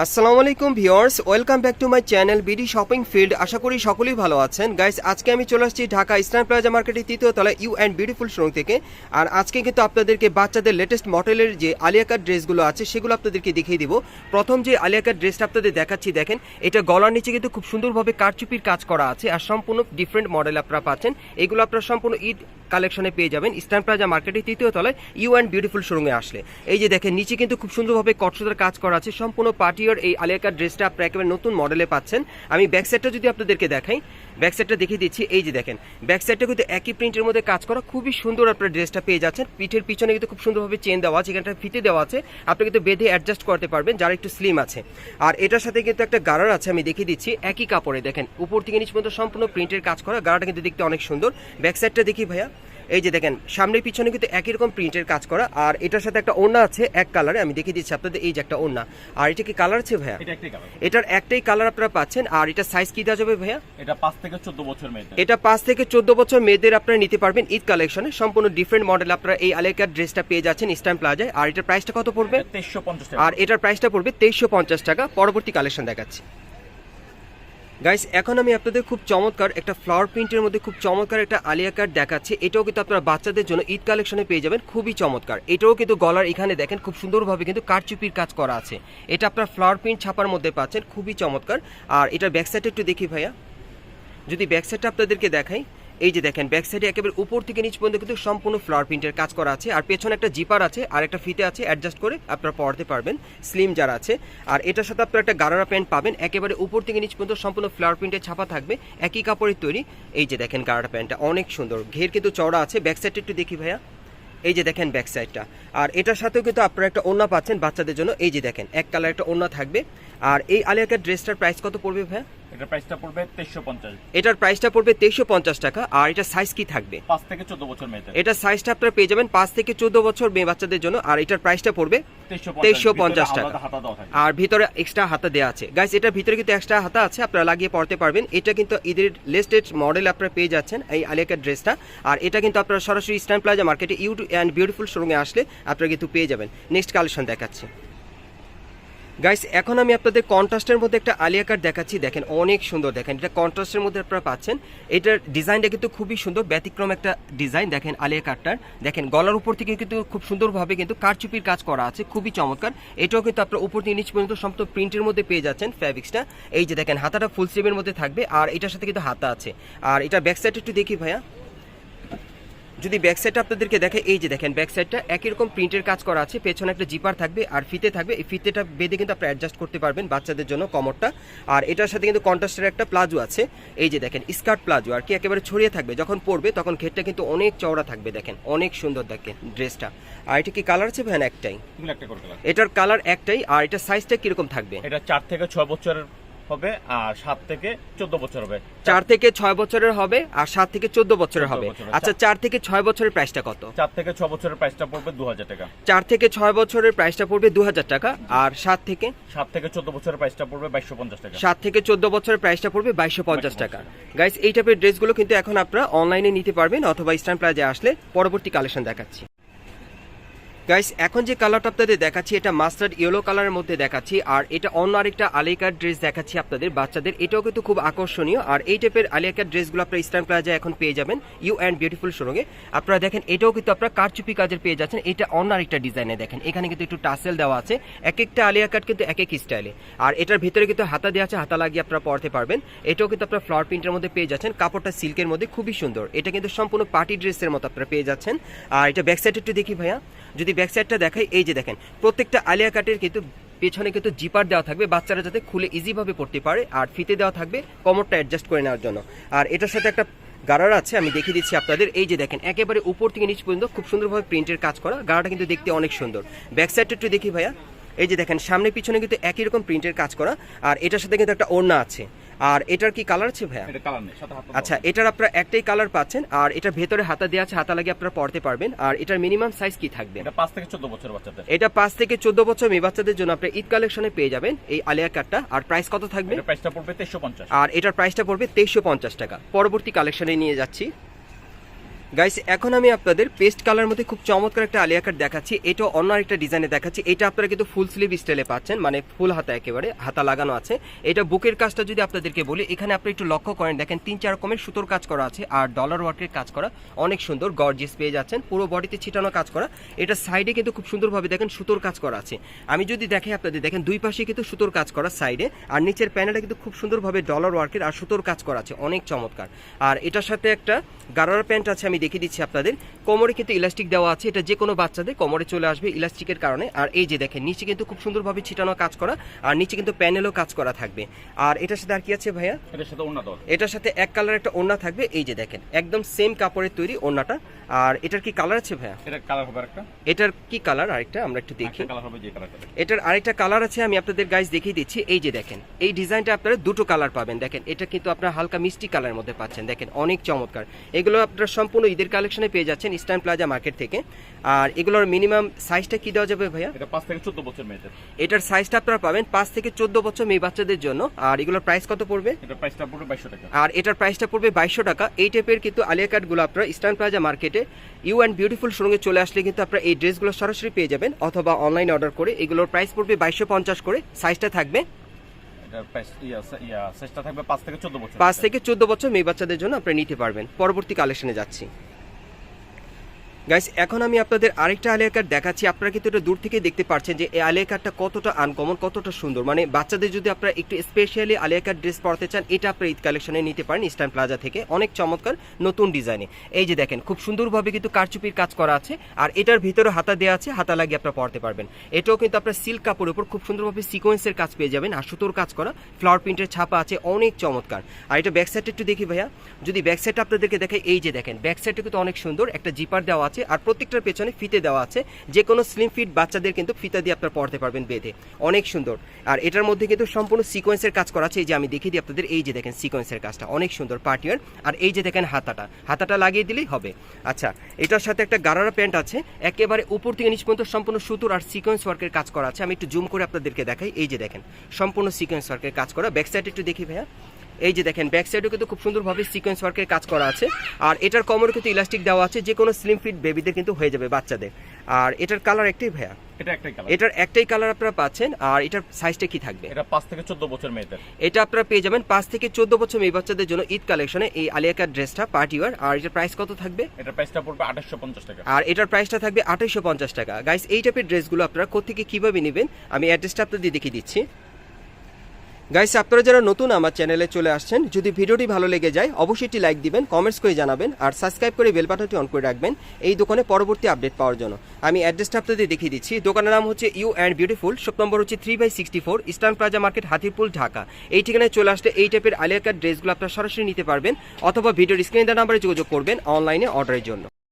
আসসালামু আলাইকুম viewers, welcome back to my channel BD shopping field আশা করি সকলেই ভালো আছেন। গাইস, আজকে আমি চলে আসছি ঢাকা ইস্টার্ন প্লাজা মার্কেটের তৃতীয় তলায় ইউ অ্যান্ড বিউটিফুল শোরুম থেকে। আর আজকে কিন্তু আপনাদেরকে বাচ্চাদের লেটেস্ট মডেলের যে আলিয়া কাট ড্রেসগুলো আছে, সেগুলো আপনাদেরকে দেখিয়ে দিব। প্রথম যে আলিয়া কাট ড্রেসটা আপনাদের দেখাচ্ছি, দেখেন, এটা গলার নিচে কিন্তু খুব সুন্দরভাবে কারচুপির কাজ করা আছে আর সম্পূর্ণ ডিফারেন্ট মডেল আপনারা পাচ্ছেন। এগুলো আপনারা সম্পূর্ণ ঈদ কালেকশনে পেয়ে যাবেন ইস্টার্ন প্লাজা মার্কেটের তৃতীয় তলায় ইউ অ্যান্ড বিউটিফুল শোরুমে আসলে। এই যে দেখেন, নিচে কিন্তু খুব সুন্দরভাবে কটসদার কাজ করা আছে, সম্পূর্ণ পার্টিয়ার এই আলিয়াকার ড্রেসটা আপনারা একেবারে নতুন মডেলে পাচ্ছেন। আমি ব্যাক সাইডটা যদি আপনাদেরকে দেখাই ব্যাক সাইডটা দেখিয়ে দিচ্ছি, এই যে দেখেন ব্যাক সাইডটা কিন্তু একই প্রিন্টের মধ্যে কাজ করা, খুবই সুন্দর আপনার ড্রেসটা পেয়ে যাচ্ছেন। পিঠের পিছনে কিন্তু খুব সুন্দরভাবে চেন দেওয়া আছে এখানটা ফিতে দেওয়া আছে। আপনি কিন্তু বেঁধে অ্যাডজাস্ট করতে পারবেন, যারা একটু স্লিম আছে। আর এটার সাথে কিন্তু একটা গারার আছে, আমি দেখিয়ে দিচ্ছি, একই কাপড়ে। দেখেন, উপর থেকে নিচ পর্যন্ত সম্পূর্ণ প্রিন্টের কাজ করা গারাটা কিন্তু দেখতে অনেক সুন্দর। ব্যাক সাইডটা দেখি ভাইয়া। এই যে দেখেন সামনে পিছনে কিন্তু একই রকম প্রিন্টের কাজ করা আর এটার সাথে একটা ওড়না আছে এক কালারে আমি দেখিয়ে দিচ্ছি আপনাদের এই যে একটা ওড়না। আর এটা কি কালার আছে ভাইয়া? এটা একটাই কালার এটার একটাই কালার আপনারা পাচ্ছেন আর এটা সাইজ কি দেওয়া যাবে ভাইয়া? এটা পাঁচ থেকে চোদ্দ বছর মেয়েদের। এটা পাঁচ থেকে চোদ্দ বছর মেয়েদের আপনারা নিতে পারবেন ঈদ কালেকশনে সম্পূর্ণ ডিফারেন্ট মডেল আপনারা এই আলেকার ড্রেসটা পেয়ে যাচ্ছেন ইস্টার্ন প্লাজায় আর এটার প্রাইসটা কত পড়বে? তেইশশো পঞ্চাশ আর এটার প্রাইসটা পড়বে তেইশশো পঞ্চাশ টাকা। পরবর্তী কালেকশন দেখাচ্ছি। গাইস এখন আমি আপনাদের খুব চমৎকার একটা ফ্লাওয়ার প্রিন্টের মধ্যে খুব চমৎকার একটা আলিয়া কার্ড দেখাচ্ছি। এটাও কিন্তু আপনারা বাচ্চাদের জন্য ঈদ কালেকশনে পেয়ে যাবেন, খুবই চমৎকার। এটাও কিন্তু গলার এখানে দেখেন, খুব সুন্দরভাবে কিন্তু কারচুপির কাজ করা আছে। এটা আপনার ফ্লাওয়ার প্রিন্ট ছাপার মধ্যে পাচ্ছেন, খুবই চমৎকার। আর এটার ব্যাকসাইডটা একটু দেখি ভাইয়া। যদি ব্যাকসাইডটা আপনাদেরকে দেখাই এই যে দেখেন ব্যাক সাইডে একেবারে উপর থেকে নিচ পর্যন্ত কিন্তু সম্পূর্ণ ফ্লাওয়ার প্রিন্টের কাজ করা আছে। আর পেছনে একটা জিপার আছে, আর একটা ফিতে আছে অ্যাডজাস্ট করে আপনারা পড়তে পারবেন স্লিম যারা আছে। আর এটার সাথে আপনারা একটা গারারা প্যান্ট পাবেন, একেবারে উপর থেকে নিচ পর্যন্ত সম্পূর্ণ ফ্লাওয়ার প্রিন্টের ছাপা থাকবে, একই কাপড়ের তৈরি। এই যে দেখেন গারারা প্যান্টটা অনেক সুন্দর। ঘের কিন্তু চওড়া আছে ব্যাক সাইডটা একটু দেখি ভাইয়া। এই যে দেখেন ব্যাক সাইডটা আর এটার সাথেও কিন্তু আপনারা একটা ওড়না পাচ্ছেন বাচ্চাদের জন্য। এই যে দেখেন, এক কালার একটা ওড়না থাকবে। আর এই আলিয়াকার ড্রেসটার প্রাইস কত পড়বে ভাইয়া এটা প্রাইসটা পড়বে তেইশশো পঞ্চাশ। এটার প্রাইসটা পড়বে তেইশশো পঞ্চাশ টাকা আর এটা সাইজ কি থাকবে? পাঁচ থেকে চোদ্দ বছর মেয়েদের। এটা সাইজটা আপনারা পেয়ে যাবেন পাঁচ থেকে চোদ্দ বছর মেয়ে বাচ্চাদের জন্য আর এটার প্রাইসটা পড়বে তেইশশো পঞ্চাশ টাকা। আর ভিতরে এক্সট্রা হাতা দেওয়া আছে। গাইস এটার ভিতরে কিন্তু এক্সট্রা হাতা আছে আপনারা লাগিয়ে পড়তে পারবেন। এটা কিন্তু ঈদের লেস্টেড মডেল আপনারা পেয়ে যাচ্ছেন এই আলিয়াকার ড্রেসটা। আর এটা কিন্তু আপনারা সরাসরি ইস্টার্ন প্লাজা মার্কেটে ইউটিউব অ্যান্ড বিউটিফুল শোরুমে আসলে আপনারা কিন্তু পেয়ে যাবেন। নেক্সট কালেকশন দেখাচ্ছি। গাইস এখন আমি আপনাদের কন্ট্রাস্টের মধ্যে একটা আলিয়া কাট দেখাচ্ছি। দেখেন, অনেক সুন্দর। দেখেন, এটা কন্ট্রাস্টের মধ্যে আপনারা পাচ্ছেন। এটার ডিজাইনটা কিন্তু খুবই সুন্দর, ব্যতিক্রম একটা ডিজাইন দেখেন আলিয়া কাটটার দেখেন, গলার উপর থেকে কিন্তু খুব সুন্দরভাবে কিন্তু কারচুপির কাজ করা আছে, খুবই চমৎকার। এটাও কিন্তু আপনার উপর থেকে নিচ পর্যন্ত সমস্ত প্রিন্টের মধ্যে পেয়ে যাচ্ছেন ফ্যাব্রিক্সটা এই যে দেখেন, হাতাটা ফুল স্লিভের মধ্যে থাকবে, আর এটার সাথে কিন্তু হাতা আছে। আর এটা ব্যাক সাইড একটু দেখি ভাইয়া। যদি ব্যাক সাইডটা আপনাদেরকে দেখে এই যে দেখেন ব্যাক সাইডটা একই রকম প্রিন্টের কাজ করা আছে পেছনে একটা জিপার থাকবে আর ফিতে থাকবে। এই ফিতেটা বেঁধে কিন্তু আপনি অ্যাডজাস্ট করতে পারবেন বাচ্চাদের জন্য কমরটা। আর এটার সাথে কিন্তু কন্ট্রাস্টের একটা প্লাজো আছে। এই যে দেখেন স্কার্ট প্লাজো আর কি একেবারে ছড়িয়ে থাকবে। যখন পরবে তখন ঘেরটা কিন্তু অনেক চওড়া থাকবে দেখেন। অনেক সুন্দর দেখেন ড্রেসটা আর এটা কি কালার আছে ভ্যান একটাই? এটার কালার একটাই আর এটা সাইজটা কীরকম থাকবে? এটা চার থেকে ছয় বছরের হবে আর সাত থেকে চোদ্দ বছর হবে। চার থেকে ছয় বছরের হবে আর সাত থেকে চোদ্দ বছরের হবে। আচ্ছা চার। থেকে ছয় বছরের প্রাইসটা কত? চার থেকে ছয় বছরের প্রাইসটা পড়বে দু হাজার টাকা। চার থেকে ছয় বছরের প্রাইসটা পড়বে দু হাজার টাকা আর সাত থেকে সাত থেকে চোদ্দ বছরের প্রাইসটা পড়বে বাইশশো পঞ্চাশ টাকা। সাত থেকে চোদ্দ বছরের প্রাইসটা পড়বে বাইশশো পঞ্চাশ টাকা। গাইস এই টাইপের ড্রেসগুলো কিন্তু এখন আপনারা অনলাইনে নিতে পারবেন অথবা ইস্টার্ন প্লাজে আসলে পরবর্তী কালেকশন দেখাচ্ছি। গাইস এখন যে কালারটা আপনাদের দেখাচ্ছি, এটা মাস্টার্ড ইয়েলো কালারের মধ্যে দেখাচ্ছি, আর এটা অন্য আরেকটা আলিকার ড্রেস দেখাচ্ছি আপনাদের, বাচ্চাদের। এটাও কিন্তু খুব আকর্ষণীয়, আর এই টাইপের আলিকার ড্রেসগুলো আপনারা ইস্টার্ন প্লাজা এখন পেয়ে যাবেন ইউ অ্যান্ড বিউটিফুল শোরুমে আপনারা দেখেন, এটাও কিন্তু আপনারা কারচুপি কাজের পেয়ে যাচ্ছেন, এটা অন্য আরেকটা ডিজাইনে দেখেন। এখানে কিন্তু একটু টাসেল দেওয়া আছে, এক একটা আলিয়া কাট কিন্তু এক এক স্টাইলে আর এটার ভিতরে কিন্তু হাতা দেওয়া আছে, হাতা লাগিয়ে আপনারা পড়তে পারবেন। এটাও কিন্তু আপনারা ফ্লাওয়ার প্রিন্টের মধ্যে পেয়ে যাচ্ছেন, কাপড়টা সিল্কের মধ্যে, খুবই সুন্দর। এটা কিন্তু সম্পূর্ণ পার্টি ড্রেসের মতো আপনারা পেয়ে যাচ্ছেন। আর এটা ব্যাক সাইড একটু দেখি ভাইয়া, যদি ব্যাক সাইডটা দেখাই, এই যে দেখেন, প্রত্যেকটা আলিয়া কাটের কিন্তু পেছনে কিন্তু জিপার দেওয়া থাকবে। বাচ্চারা যাতে খুলে ইজিভাবে পড়তে পারে, আর ফিতে দেওয়া থাকবে কমরটা অ্যাডজাস্ট করে নেওয়ার জন্য। আর এটার সাথে একটা গারার আছে, আমি দেখিয়ে দিচ্ছি আপনাদের। এই যে দেখেন, একেবারে উপর থেকে নিচ পর্যন্ত খুব সুন্দরভাবে প্রিন্টের কাজ করা। গাড়াটা কিন্তু দেখতে অনেক সুন্দর। ব্যাক সাইডটা একটু দেখি ভাইয়া। এই যে দেখেন সামনে পিছনে কিন্তু একই রকম প্রিন্টের কাজ করা। আর এটার সাথে কিন্তু একটা ওড়না আছে। আর এটার কি কালার আছে ভাইয়া? আচ্ছা এটার আপনারা একটাই কালার পাচ্ছেন আর এটার ভেতরে হাতা দেওয়া আছে হাতা লাগিয়ে আপনারা পড়তে পারবেন আর এটার মিনিমাম সাইজ কি থাকবে? এটা পাঁচ থেকে চোদ্দ বছর বাচ্চাদের। এটা 5 থেকে চোদ্দ বছর মেয়ে বাচ্চাদের জন্য আপনি ঈদ কালেকশনে পেয়ে যাবেন এই আলিয়া কাটটা আর প্রাইস কত থাকবে? এটা প্রাইসটা পড়বে তেইশশো পঞ্চাশ। আর এটার প্রাইসটা পড়বে তেইশশো পঞ্চাশ টাকা। পরবর্তী কালেকশনে নিয়ে যাচ্ছি। গাইস এখন আমি আপনাদের পেস্ট কালার মধ্যে খুব চমৎকার একটা আলিয়া কাট দেখাচ্ছি। এটা অন্য একটা ডিজাইনে দেখাচ্ছি। এটা আপনারা কিন্তু ফুল স্লিভ স্টাইলে পাচ্ছেন মানে ফুল হাতা একেবারে, হাতা লাগানো আছে। এটা বুকের কাজটা যদি আপনাদেরকে বলি, এখানে আপনি একটু লক্ষ্য করেন, দেখেন তিন চার রকমের সুতোর কাজ করা আছে আর ডলার ওয়ার্কের কাজ করা অনেক সুন্দর গর্জিয়াস পেয়ে যাচ্ছেন, পুরো বডিতে ছিটানো কাজ করা। এটা সাইডে কিন্তু খুব সুন্দরভাবে দেখেন সুতোর কাজ করা আছে। আমি যদি দেখে আপনাদের, দেখেন দুই পাশে কিন্তু সুতোর কাজ করা সাইডে আর নিচের প্যানেলটা কিন্তু খুব সুন্দরভাবে ডলার ওয়ার্কের আর সুতোর কাজ করা আছে, অনেক চমৎকার। আর এটার সাথে একটা গারার প্যান্ট আছে, আমি দেখিয়ে দিচ্ছি আপনাদের। কোমরে কিন্তু ইলাস্টিক দেওয়া আছে এটা যে কোনো বাচ্চাদের কোমরে চলে আসবে ইলাস্টিকের কারণে। আর এই যে দেখেন নিচে কিন্তু খুব সুন্দরভাবে ছিটানো কাজ করা আর নিচে কিন্তু প্যানেলও কাজ করা থাকবে। আর এটার সাথে আর কি আছে ভাইয়া? এটার সাথে এটার সাথে এক কালার একটা ওড়না থাকবে এই যে দেখেন একদম সেম কাপড়ের তৈরি ওড়নাটা। আর এটার কি কালার আছে ভাইয়া? এটা কালার হবে একটা এটার কি কালার আরেকটা আমরা একটু দেখি। কালার হবে যে কালারটা এটার আরেকটা কালার আছে আমি আপনাদের গাইজ দেখিয়ে দিচ্ছি। এই যে দেখেন এই ডিজাইনটা আপনারা দুটো কালার পাবেন। দেখেন এটা কিন্তু আপনারা হালকা মিষ্টি কালারের মধ্যে পাচ্ছেন। দেখেন অনেক চমৎকার। এগুলো আপনারা সম্পূর্ণ ঈদের কালেকশনে পেয়ে যাচ্ছেন ইস্টার্ন প্লাজা মার্কেট থেকে। আর এগুলোর মিনিমাম সাইজটা কি দেওয়া যাবে ভাইয়া? এটা পাঁচ থেকে চোদ্দ বছর মেয়েদের। এটার সাইজটা আপনারা পাবেন পাঁচ থেকে চোদ্দ বছর মেয়ে বাচ্চাদের জন্য। আর এগুলোর প্রাইস কত পড়বে? এটা প্রাইসটা পড়বে বাইশশো টাকা। আর এটার প্রাইসটা পড়বে বাইশশো টাকা। এই টাইপের কিন্তু আলিয়া কার্ডগুলো আপনারা ইস্টার্ন প্লাজা মার্কেটে ইউ অ্যান্ড বিউটিফুল শোরুমে চলে আসলে কিন্তু আপনারা এই ড্রেসগুলো সরাসরি পেয়ে যাবেন। অথবা অনলাইনে অর্ডার করে এগুলোর প্রাইস পড়বে বাইশশো পঞ্চাশ করে। সাইজটা থাকবে সাইজটা থাকবে পাঁচ থেকে চোদ্দ বছর। পাঁচ থেকে চোদ্দ বছর মেয়ে বাচ্চাদের জন্য আপনি নিতে পারবেন। পরবর্তী কালেকশনে যাচ্ছি। গাইস এখন আমি আপনাদের আরেকটা আলিয়া কার্ড দেখাচ্ছি। আপনারা কিন্তু এটা দূর থেকে দেখতে পাচ্ছেন যে এই আলিয়া কার্ডটা কতটা আনকমন কতটা সুন্দর। মানে বাচ্চাদের যদি আপনারা একটু স্পেশালি আলিয়া কার্ড ড্রেস পরাতে চান, এটা আপনারা ঈদ কালেকশনে নিতে পারেন ইস্টার্ন প্লাজা থেকে। অনেক চমৎকার নতুন ডিজাইনে এই যে দেখেন, খুব সুন্দরভাবে কিন্তু কারচুপির কাজ করা আছে। আর এটার ভিতরে হাতা দেওয়া আছে, হাতা লাগিয়ে আপনারা পরতে পারবেন। এটাও কিন্তু আপনার সিল্ক কাপড়ের উপর খুব সুন্দরভাবে সিকোয়েন্সের কাজ পেয়ে যাবেন আর সুতোর কাজ করা। ফ্লাওয়ার প্রিন্টের ছাপা আছে, অনেক চমৎকার। আর এটা ব্যাক সাইডটা একটু দেখি ভাইয়া। যদি ব্যাক সাইডটা আপনাদেরকে দেখাই, এই যে দেখেন ব্যাক সাইডটা কিন্তু অনেক সুন্দর। একটা জিপার দেওয়া আছে আর প্রত্যেকটার পেছনে ফিতে দেওয়া আছে। যে কোনো স্লিম ফিট বাচ্চাদের কিন্তু ফিতা দিয়ে আপনারা পড়তে পারবেন বেঁধে অনেক সুন্দর। আর এটার মধ্যে কিন্তু সম্পূর্ণ সিকোয়েন্সের কাজ করা আছে। এই যে আমি দেখিয়ে দিই আপনাদের, এই যে দেখেন সিকোয়েন্সের কাজটা। অনেক সুন্দর পার্টিয়ার আর এই যে দেখেন হাতাটা। হাতাটা লাগিয়ে দিলেই হবে। আচ্ছা এটার সাথে একটা গারারা প্যান্ট আছে। একেবারে উপর থেকে নিচ পর্যন্ত সম্পূর্ণ সুতোর আর সিকোয়েন্স ওয়ার্কের কাজ করা আছে। আমি একটু জুম করে আপনাদেরকে দেখাই। এই যে দেখেন, সম্পূর্ণ সিকোয়েন্স ওয়ার্কের কাজ করা। ব্যাক সাইড একটু দেখি ভাইয়া। এই যে দেখেন ব্যাক সাইডেও কিন্তু খুব সুন্দরভাবে সিকোয়েন্স ওয়ার্কের কাজ করা আছে। আর এটার কমরে কিন্তু ইলাস্টিক দেওয়া আছে যে কোনো স্লিম ফিট বেবিদের কিন্তু হয়ে যাবে বাচ্চাদের। আর এটার কালার একটাই ভাইয়া এটার একটাই কালার আপনারা পাচ্ছেন আর এটার সাইজটা কি থাকবে? এটা পাঁচ থেকে চোদ্দ বছর মেয়েদের। এটা আপনারা পেয়ে যাবেন পাঁচ থেকে চোদ্দ বছর মেয়ে বাচ্চাদের জন্য ঈদ কালেকশনে এই আলিয়াকার ড্রেসটা পার্টি ওয়ার আর এটার প্রাইস কত থাকবে? এটা প্রাইসটা পড়বে আঠাশশো পঞ্চাশ টাকা। আর এটার প্রাইসটা থাকবে আঠাইশশো পঞ্চাশ টাকা। গাইস এই টাইপের ড্রেসগুলো আপনারা কোথেকে কীভাবে নেবেন? আমি অ্যাড্রেসটা আপনাদের দেখিয়ে দিচ্ছি। গাইস আপনারা যারা নতুন আমার চ্যানেলে চলে আসছেন, যদি ভিডিওটি ভালো লেগে যায়, অবশ্যই একটি লাইক দিবেন কমেন্টস করে জানাবেন, আর সাবস্ক্রাইব করে বেল বাটনটি অন করে রাখবেন, এই দোকানে পরবর্তী আপডেট পাওয়ার জন্য। আমি অ্যাড্রেসটা আপনাদের দেখিয়ে দিচ্ছি। দোকানের নাম হচ্ছে you and beautiful shop number হচ্ছে three by sixty four Eastern Plaza market Hatirpul, Dhaka. এই ঠিকানায় চলে আসলে এই টাইপের আলিয়াকার ড্রেসগুলো আপনারা সরাসরি নিতে পারবেন, অথবা ভিডিওর স্ক্রিন দেওয়া নাম্বারে যোগাযোগ করবেন অনলাইনে অর্ডারের জন্য।